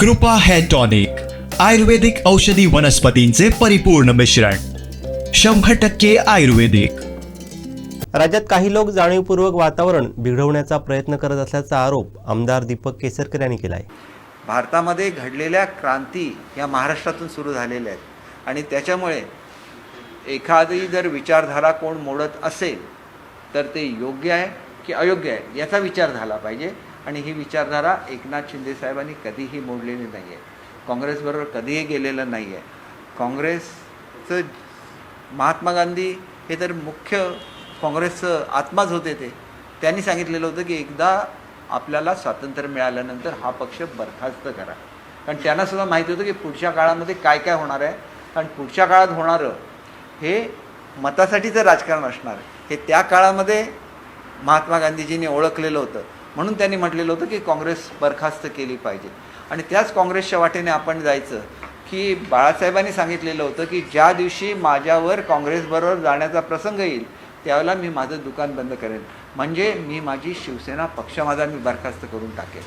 कृपा hair tonic आयुर्वेदिक औषधी वनस्पतींचे परिपूर्ण मिश्रण शंभर टक्के आयुर्वेदिक. राज्यात काही लोक जाणीवपूर्वक वातावरण बिघडवण्याचा प्रयत्न करत असल्याचा आरोप आमदार दीपक केसरकर यांनी केला आहे भारतामध्ये घडलेल्या क्रांती या महाराष्ट्रातून सुरू झालेल्या आहेत. आणि त्याच्यामुळे एखादी जर विचारधारा कोण मोडत असेल तर ते योग्य आहे की अयोग्य आहे याचा विचार झाला पाहिजे. आणि ही विचारधारा एकनाथ शिंदे साहेबांनी कधीही मोडलेली नाही आहे काँग्रेसबरोबर कधीही गेलेलं नाही आहे काँग्रेसचं महात्मा गांधी हे तर मुख्य काँग्रेसचं आत्माच होते ते. त्यांनी सांगितलेलं होतं की एकदा आपल्याला स्वातंत्र्य मिळाल्यानंतर हा पक्ष बरखास्त करा. कारण त्यांना सुद्धा माहिती होतं की पुढच्या काळामध्ये काय काय होणार आहे. कारण पुढच्या काळात होणारं हे मतासाठीचं राजकारण असणार आहे. हे त्या काळामध्ये महात्मा गांधीजींनी ओळखलेलं होतं. म्हणून त्यांनी म्हटलेलं होतं की काँग्रेस बरखास्त केली पाहिजे. आणि त्याच काँग्रेसच्या वाटेने आपण जायचं की बाळासाहेबांनी सांगितलेलं होतं की ज्या दिवशी माझ्यावर काँग्रेसबरोबर जाण्याचा प्रसंग येईल त्यावेळेला मी माझं दुकान बंद करेन. म्हणजे मी माझी शिवसेना पक्ष माझा मी बरखास्त करून टाकेन.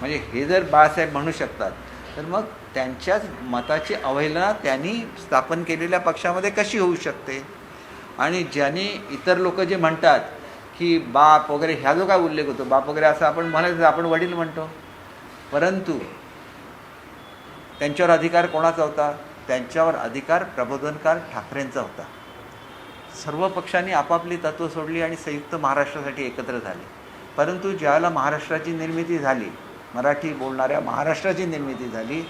म्हणजे हे जर बाळासाहेब म्हणू शकतात तर मग त्यांच्याच मताची अवहेलना त्यांनी स्थापन केलेल्या पक्षामध्ये कशी होऊ शकते? आणि ज्यांनी इतर लोक जे म्हणतात की बाप वगैरे ह्या जो काय उल्लेख होतो? बाप वगैरे असं आपण म्हणायचं आपण वडील म्हणतो. परंतु त्यांच्यावर अधिकार कोणाचा होता? त्यांच्यावर अधिकार प्रबोधनकार ठाकरेंचा होता. सर्व पक्षांनी आपापली तत्त्व सोडली आणि संयुक्त महाराष्ट्रासाठी एकत्र झाले. परंतु ज्यावेळेला महाराष्ट्राची निर्मिती झाली मराठी बोलणाऱ्या महाराष्ट्राची निर्मिती झाली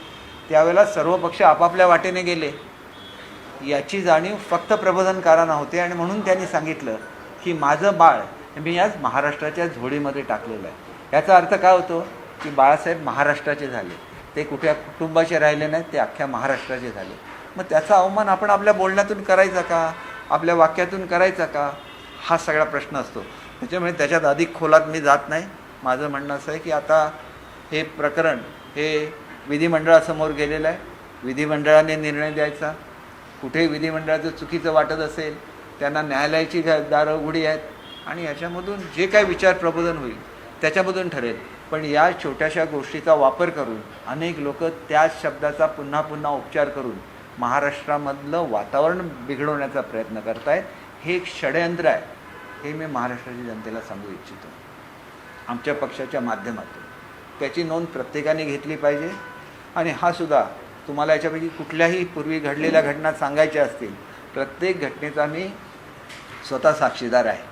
त्यावेळेला सर्व पक्ष आपापल्या वाटेने गेले. याची जाणीव फक्त प्रबोधनकारांना होते आणि म्हणून त्यांनी सांगितलं की माझं बाळ मी आज महाराष्ट्राच्या झोडीमध्ये टाकलेलं आहे. याचा अर्थ काय होतो की बाळासाहेब महाराष्ट्राचे झाले. ते कुठल्या कुटुंबाचे राहिले नाहीत ते अख्ख्या महाराष्ट्राचे झाले. मग त्याचा अवमान आपण आपल्या बोलण्यातून करायचा का? आपल्या वाक्यातून करायचा का? हा सगळा प्रश्न असतो. त्याच्यामुळे त्याच्यात अधिक खोलात मी जात नाही. माझं म्हणणं असं आहे की आता हे प्रकरण हे विधिमंडळासमोर गेलेलं आहे. विधिमंडळाने निर्णय द्यायचा. कुठेही विधिमंडळाचं चुकीचं वाटत असेल त्यांना न्यायालयाची दारं उघडी आहेत. आणि याच्यामधून जे काय विचार प्रबोधन होईल त्याच्यामधून ठरेल. पण या छोट्याशा गोष्टीचा वापर करून अनेक लोक त्याच शब्दाचा पुन्हा पुन्हा उपचार करून महाराष्ट्रामधलं वातावरण बिघडवण्याचा प्रयत्न करतायत. हे एक षडयंत्र आहे. हे मी महाराष्ट्राच्या जनतेला सांगू इच्छितो. आमच्या पक्षाच्या माध्यमातून. त्याची नोंद प्रत्येकाने घेतली पाहिजे. आणि हा सुद्धा तुम्हाला याच्यापैकी कुठल्याही पूर्वी घडलेल्या घटना सांगायच्या असतील प्रत्येक घटनेचा मी स्वतः साक्षीदार आहे.